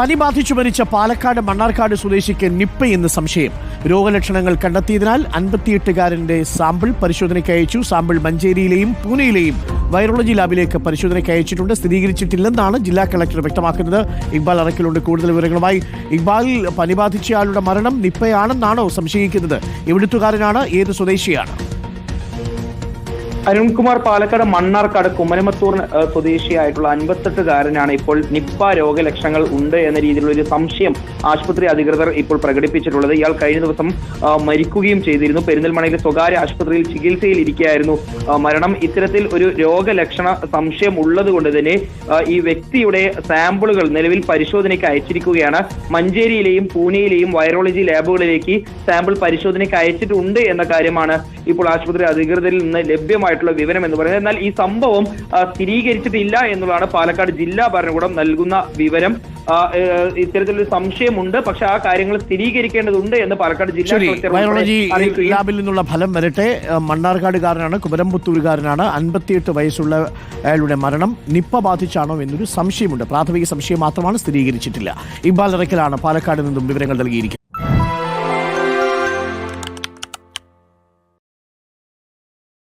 പനി ബാധിച്ചു മരിച്ച പാലക്കാട് മണ്ണാർക്കാട് സ്വദേശിക്ക് നിപ്പ എന്ന് സംശയം. രോഗലക്ഷണങ്ങൾ കണ്ടെത്തിയതിനാൽ അൻപത്തിയെട്ടുകാരന്റെ സാമ്പിൾ പരിശോധനയ്ക്ക് അയച്ചു. സാമ്പിൾ മഞ്ചേരിയിലെയും പൂനെയിലെയും വൈറോളജി ലാബിലേക്ക് പരിശോധനയ്ക്ക് അയച്ചിട്ടുണ്ട്. സ്ഥിരീകരിച്ചിട്ടില്ലെന്നാണ് ജില്ലാ കളക്ടർ വ്യക്തമാക്കുന്നത്. ഇക്ബാൽ അറക്കിലുണ്ട് കൂടുതൽ വിവരങ്ങളുമായി ഇക്ബാൽ പനി ബാധിച്ചയാളുടെ മരണം നിപ്പയാണെന്നാണോ സംശയിക്കുന്നത്. എവിടുത്തുകാരനാണ്? ഏത് സ്വദേശിയാണ്? അരുൺകുമാർ പാലക്കാട് മണ്ണാർക്കാട് കുമരമത്തൂർ സ്വദേശിയായിട്ടുള്ള അൻപത്തെട്ടുകാരനാണ് ഇപ്പോൾ നിപ്പ രോഗലക്ഷണങ്ങൾ ഉണ്ട് എന്ന രീതിയിലുള്ള ഒരു സംശയം ആശുപത്രി അധികൃതർ ഇപ്പോൾ പ്രകടിപ്പിച്ചിട്ടുള്ളത്. ഇയാൾ കഴിഞ്ഞ ദിവസം മരിക്കുകയും ചെയ്തിരുന്നു. പെരിന്തൽമണയിലെ സ്വകാര്യ ആശുപത്രിയിൽ ചികിത്സയിൽ ഇരിക്കുകയായിരുന്നു. മരണം ഇത്തരത്തിൽ ഒരു രോഗലക്ഷണ സംശയം ഉള്ളത് കൊണ്ട് തന്നെ ഈ വ്യക്തിയുടെ സാമ്പിളുകൾ നിലവിൽ പരിശോധനയ്ക്ക് അയച്ചിരിക്കുകയാണ്. മഞ്ചേരിയിലെയും പൂനെയിലെയും വൈറോളജി ലാബുകളിലേക്ക് സാമ്പിൾ പരിശോധനയ്ക്ക് അയച്ചിട്ടുണ്ട് എന്ന കാര്യമാണ് ഇപ്പോൾ ആശുപത്രി അധികൃതരിൽ നിന്ന് ലഭ്യമായിട്ടുള്ള വിവരം എന്ന് പറയുന്നത്. എന്നാൽ ഈ സംഭവം സ്ഥിരീകരിച്ചിട്ടില്ല എന്നുള്ളതാണ് പാലക്കാട് ജില്ലാ ഭരണകൂടം നൽകുന്ന വിവരം. ഇത്തരത്തിലൊരു സംശയമുണ്ട്. പക്ഷെ ആ കാര്യങ്ങൾ സ്ഥിരീകരിക്കേണ്ടതുണ്ട് എന്ന് പാലക്കാട് ജില്ലാ കളക്ടർ ലാബിൽ നിന്നുള്ള ഫലം വരട്ടെ. മണ്ണാർക്കാടുകാരനാണ് കുമരംപുത്തൂരുകാരനാണ് അൻപത്തിയെട്ട് വയസ്സുള്ള അയാളുടെ മരണം നിപ്പ ബാധിച്ചാണോ എന്നൊരു സംശയമുണ്ട്. പ്രാഥമിക സംശയം മാത്രമാണ് സ്ഥിരീകരിച്ചിട്ടില്ല. ഇക്ബാൽ ഇറക്കലാണ് പാലക്കാട് നിന്നും വിവരങ്ങൾ നൽകിയിരിക്കുന്നത്.